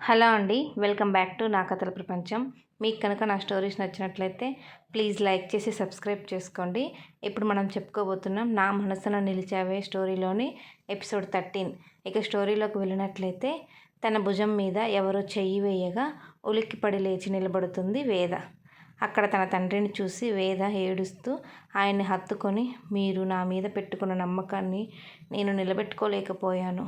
Hello అండి welcome back to నా కథల ప్రపంచం. మీకు కనుక నా స్టోరీస్ నచ్చినట్లయితే ప్లీజ్ లైక్ చేసి సబ్స్క్రైబ్ చేసుకోండి. ఇప్పుడు మనం చెప్పుకోబోతున్నాం నా మనసున నిలిచావే స్టోరీలోని ఎపిసోడ్ థర్టీన్. ఇక స్టోరీలోకి వెళ్ళినట్లయితే తన భుజం మీద ఎవరో చెయ్యి వేయగా ఉలిక్కిపడి లేచి నిలబడుతుంది వేద. అక్కడ తన తండ్రిని చూసి వేద ఏడుస్తూ ఆయన్ని హత్తుకొని మీరు నా మీద పెట్టుకున్న నమ్మకాన్ని నేను నిలబెట్టుకోలేకపోయాను.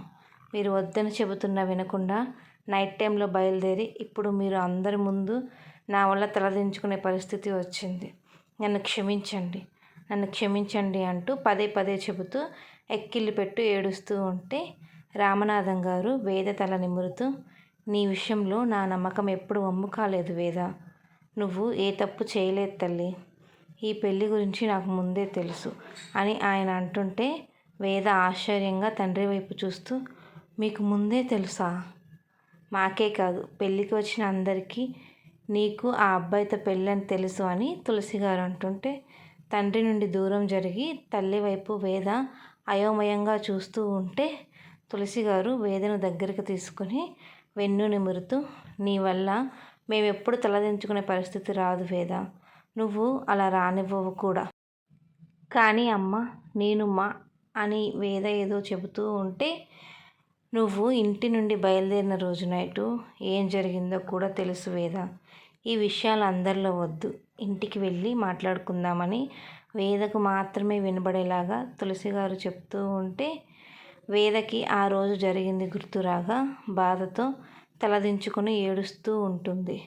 మీరు వద్దని చెబుతున్నా వినకుండా నైట్ టైంలో బయలుదేరి ఇప్పుడు మీరు అందరి ముందు నా వల్ల తలదించుకునే పరిస్థితి వచ్చింది. నన్ను క్షమించండి. నన్ను క్షమించండి అంటూ పదే పదే చెబుతూ ఎక్కిళ్ళు పెట్టు ఏడుస్తూ ఉంటే రామనాథం గారు వేద తల నిమురుతూ నీ విషయంలో నా నమ్మకం ఎప్పుడు వమ్ము కాలేదు వేద. నువ్వు ఏ తప్పు చేయలేదు తల్లి. ఈ పెళ్ళి గురించి నాకు ముందే తెలుసు అని ఆయన అంటుంటే వేద ఆశ్చర్యంగా తండ్రి వైపు చూస్తూ మీకు ముందే తెలుసా? మాకే కాదు పెళ్ళికి వచ్చిన అందరికీ నీకు ఆ అబ్బాయితో పెళ్ళని తెలుసు అని తులసి గారు అంటుంటే తండ్రి నుండి దూరం జరిగి తల్లి వైపు వేద అయోమయంగా చూస్తూ ఉంటే తులసి గారు వేదను దగ్గరికి తీసుకుని వెన్ను నిమురుతూ నీ వల్ల మేమెప్పుడు తలదించుకునే పరిస్థితి రాదు వేద నువ్వు అలా రానివ్వవు కూడా. కానీ అమ్మ నేను మా అని వేద ఏదో చెబుతూ ఉంటే నువ్వు ఇంటి నుండి బయలుదేరిన రోజు నైటు ఏం జరిగిందో కూడా తెలుసు వేద. ఈ విషయాలు అందరిలో వద్దు. ఇంటికి వెళ్ళి మాట్లాడుకుందామని వేదకు మాత్రమే వినబడేలాగా తులసి గారు చెప్తూ ఉంటే వేదకి ఆ రోజు జరిగింది గుర్తురాగా బాధతో తలదించుకొని ఏడుస్తూ ఉంటుంది.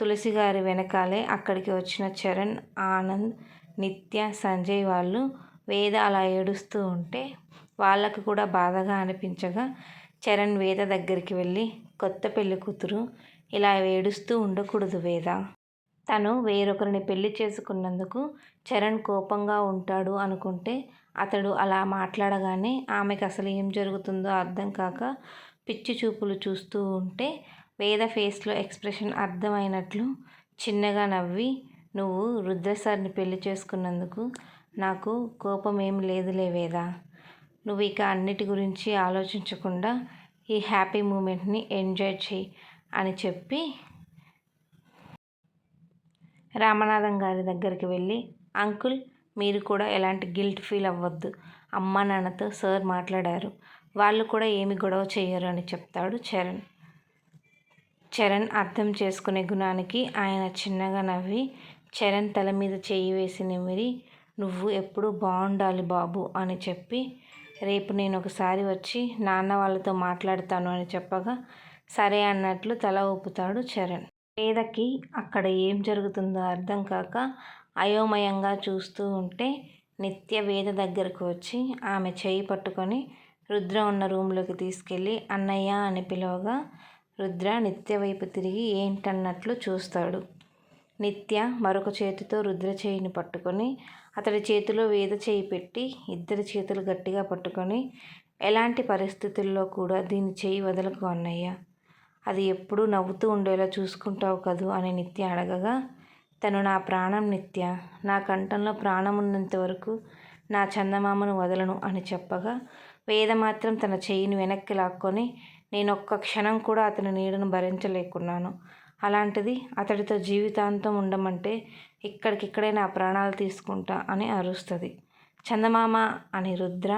తులసి గారి వెనకాలే అక్కడికి వచ్చిన చరణ్ ఆనంద్ నిత్య సంజయ్ వాళ్ళు వేద అలా ఏడుస్తూ ఉంటే వాళ్ళకు కూడా బాధగా అనిపించగా చరణ్ వేద దగ్గరికి వెళ్ళి కొత్త పెళ్ళి కూతురు ఇలా ఏడుస్తూ ఉండకూడదు వేద. తను వేరొకరిని పెళ్ళి చేసుకున్నందుకు చరణ్ కోపంగా ఉంటాడు అనుకుంటే అతడు అలా మాట్లాడగానే ఆమెకు అసలు ఏం జరుగుతుందో అర్థం కాక పిచ్చి చూపులు చూస్తూ ఉంటే వేద ఫేస్లో ఎక్స్ప్రెషన్ అర్థమైనట్లు చిన్నగా నవ్వి నువ్వు రుద్రసార్ని పెళ్ళి చేసుకున్నందుకు నాకు కోపం ఏం లేదులే వేద. నువ్వు ఇక అన్నిటి గురించి ఆలోచించకుండా ఈ హ్యాపీ మూమెంట్ని ఎంజాయ్ చేయి అని చెప్పి రామనాథం గారి దగ్గరికి వెళ్ళి అంకుల్ మీరు కూడా ఎలాంటి గిల్ట్ ఫీల్ అవ్వద్దు. అమ్మ నాన్నతో సార్ మాట్లాడారు. వాళ్ళు కూడా ఏమి గొడవ చేయరు అని చెప్తాడు చరణ్. చరణ్ అర్థం చేసుకునే గుణానికి ఆయన చిన్నగా నవ్వి చరణ్ తల మీద చేయి వేసి నిమిరి నువ్వు ఎప్పుడూ బాగుండాలి బాబు అని చెప్పి రేపు నేను ఒకసారి వచ్చి నాన్న వాళ్ళతో మాట్లాడతాను అని చెప్పగా సరే అన్నట్లు తల ఊపుతాడు చరణ్. పేదకి అక్కడ ఏం జరుగుతుందో అర్థం కాక అయోమయంగా చూస్తూ ఉంటే నిత్య వేద దగ్గరకు వచ్చి ఆమె చేయి పట్టుకొని రుద్ర ఉన్న రూమ్లోకి తీసుకెళ్ళి అన్నయ్య అని పిలవగా రుద్ర నిత్య వైపు తిరిగి ఏంటన్నట్లు చూస్తాడు. నిత్య మరొక చేతితో రుద్ర చేయిని పట్టుకొని అతడి చేతిలో వేద చేయి పెట్టి ఇద్దరి చేతులు గట్టిగా పట్టుకొని ఎలాంటి పరిస్థితుల్లో కూడా దీన్ని చేయి వదలకు అన్నయ్య. అది ఎప్పుడూ నవ్వుతూ ఉండేలా చూసుకుంటావు కదూ అని నిత్య అడగగా తను నా ప్రాణం నిత్య. నా కంఠంలో ప్రాణం ఉన్నంత వరకు నా చందమామను వదలను అని చెప్పగా వేద మాత్రం తన చెయ్యిని వెనక్కి లాక్కొని నేను ఒక్క క్షణం కూడా అతని నీడను భరించలేకున్నాను. అలాంటిది అతడితో జీవితాంతం ఉండమంటే ఇక్కడికిక్కడే నా ప్రాణాలు తీసుకుంటా అని అరుస్తుంది. చందమామ అని రుద్ర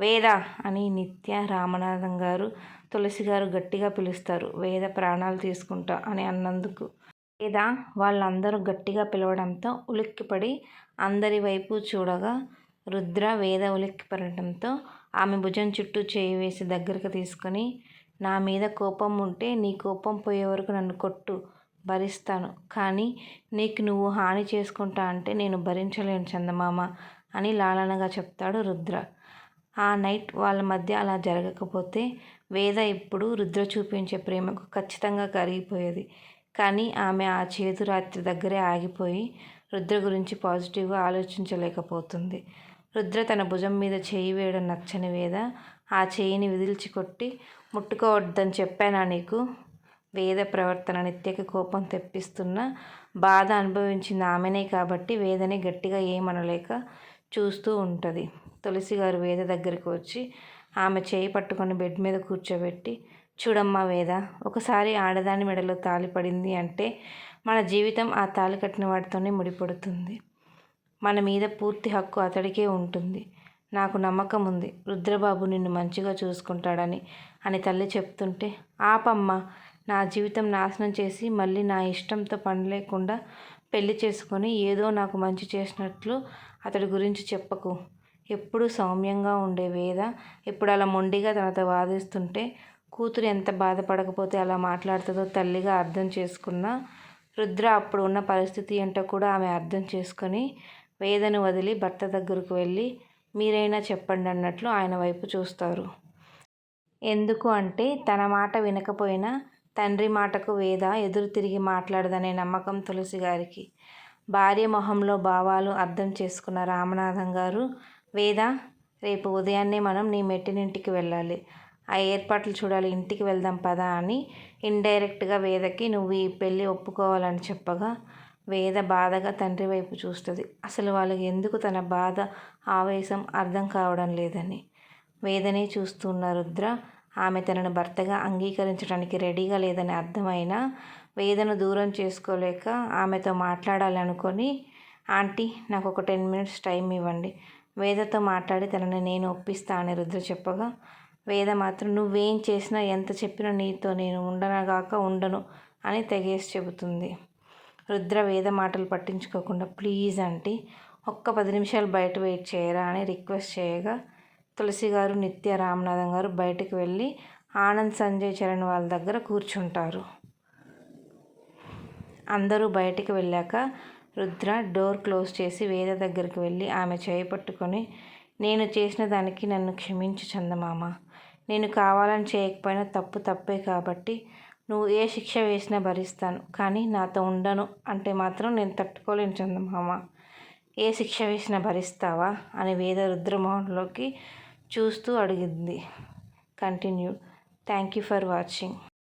వేద అని నిత్య రామనాథం గారు తులసి గారు గట్టిగా పిలుస్తారు వేద ప్రాణాలు తీసుకుంటా అని అన్నందుకు. వేద వాళ్ళందరూ గట్టిగా పిలవడంతో ఉలిక్కిపడి అందరి వైపు చూడగా రుద్ర వేద ఉలిక్కిపడటంతో ఆమె భుజం చుట్టూ చేయి వేసి దగ్గరకు తీసుకొని నా మీద కోపం ఉంటే నీ కోపం పోయే వరకు నన్ను కొట్టు భరిస్తాను. కానీ నీకు నువ్వు హాని చేసుకుంటా అంటే నేను భరించలేను చందమామ అని లాలనగా చెప్తాడు రుద్ర. ఆ నైట్ వాళ్ళ మధ్య అలా జరగకపోతే వేద ఇప్పుడు రుద్ర చూపించే ప్రేమకు ఖచ్చితంగా కరిగిపోయేది. కానీ ఆమె ఆ చేదు రాత్రి దగ్గరే ఆగిపోయి రుద్ర గురించి పాజిటివ్గా ఆలోచించలేకపోతుంది. రుద్ర తన భుజం మీద చేయి వేయడం నచ్చని వేద ఆ చేయిని విదిల్చి కొట్టి ముట్టుకోవద్దని చెప్పానా నీకు? వేద ప్రవర్తన నిత్యకి కోపం తెప్పిస్తున్న బాధ అనుభవించింది ఆమెనే కాబట్టి వేదని గట్టిగా ఏమనలేక చూస్తూ ఉంటుంది. తులసి గారు వేద దగ్గరికి వచ్చి ఆమె చేయి పట్టుకొని బెడ్ మీద కూర్చోబెట్టి చూడమ్మా వేద ఒకసారి ఆడదాని మెడలో తాలి పడింది అంటే మన జీవితం ఆ తాలి కట్టిన వాటితోనే ముడిపడుతుంది. మన మీద పూర్తి హక్కు అతడికే ఉంటుంది. నాకు నమ్మకం ఉంది రుద్రబాబు నిన్ను మంచిగా చూసుకుంటాడని అని తల్లి చెప్తుంటే ఆపమ్మ నా జీవితం నాశనం చేసి మళ్ళీ నా ఇష్టంతో పని లేకుండా పెళ్ళి చేసుకొని ఏదో నాకు మంచి చేసినట్లు అతడి గురించి చెప్పకు. ఎప్పుడూ సౌమ్యంగా ఉండే వేద ఇప్పుడు అలా మొండిగా తనతో వాదిస్తుంటే కూతురు ఎంత బాధపడకపోతే అలా మాట్లాడుతుందో తల్లిగా అర్థం చేసుకున్న రుద్ర అప్పుడు ఉన్న పరిస్థితి ఏంటో కూడా ఆమె అర్థం చేసుకొని వేదను వదిలి భర్త దగ్గరకు వెళ్ళి మీరైనా చెప్పండి అన్నట్లు ఆయన వైపు చూస్తారు. ఎందుకు అంటే తన మాట వినకపోయినా తండ్రి మాటకు వేద ఎదురు తిరిగి మాట్లాడదనే నమ్మకం తులసి గారికి. భార్య మొహంలో భావాలు అర్థం చేసుకున్న రామనాథం గారు వేద రేపు ఉదయాన్నే మనం నీ మెట్టినింటికి వెళ్ళాలి. ఆ ఏర్పాట్లు చూడాలి ఇంటికి వెళ్దాం పదా అని ఇండైరెక్ట్గా వేదకి నువ్వు ఈ పెళ్ళి ఒప్పుకోవాలని చెప్పగా వేద బాధగా తండ్రి వైపు చూస్తుంది. అసలు వాళ్ళకి ఎందుకు తన బాధ ఆవేశం అర్థం కావడం లేదని. వేదనే చూస్తున్న రుద్ర ఆమె తనను భర్తగా అంగీకరించడానికి రెడీగా లేదని అర్థమైనా వేదను దూరం చేసుకోలేక ఆమెతో మాట్లాడాలి అనుకొని ఆంటీ నాకు ఒక టెన్ మినిట్స్ టైం ఇవ్వండి. వేదతో మాట్లాడి తనని నేను ఒప్పిస్తా అని రుద్ర చెప్పగా వేద మాత్రం నువ్వేం చేసినా ఎంత చెప్పినా నీతో నేను ఉండనగాక ఉండను అని తెగేసి చెబుతుంది. రుద్ర వేద మాటలు పట్టించుకోకుండా ప్లీజ్ అంటే ఒక్క పది నిమిషాలు బయట వెయిట్ చేయరా అని రిక్వెస్ట్ చేయగా తులసి గారు నిత్య రామనాథం గారు బయటకు వెళ్ళి ఆనంద్ సంజయ్ చరణ్ వాళ్ళ దగ్గర కూర్చుంటారు. అందరూ బయటికి వెళ్ళాక రుద్ర డోర్ క్లోజ్ చేసి వేద దగ్గరికి వెళ్ళి ఆమె చేయి పట్టుకొని నేను చేసిన దానికి నన్ను క్షమించు చందమామ. నేను కావాలని చేయకపోయినా తప్పు తప్పే కాబట్టి నువ్వు ఏ శిక్ష వేసినా భరిస్తాను కానీ నాతో ఉండను అంటే మాత్రం నేను తట్టుకోలేను చందమామ. ఏ శిక్ష వేసినా భరిస్తావా? అని వేద రుద్రమోహన్లోకి చూస్తూ అడిగింది. Continue thank you for watching.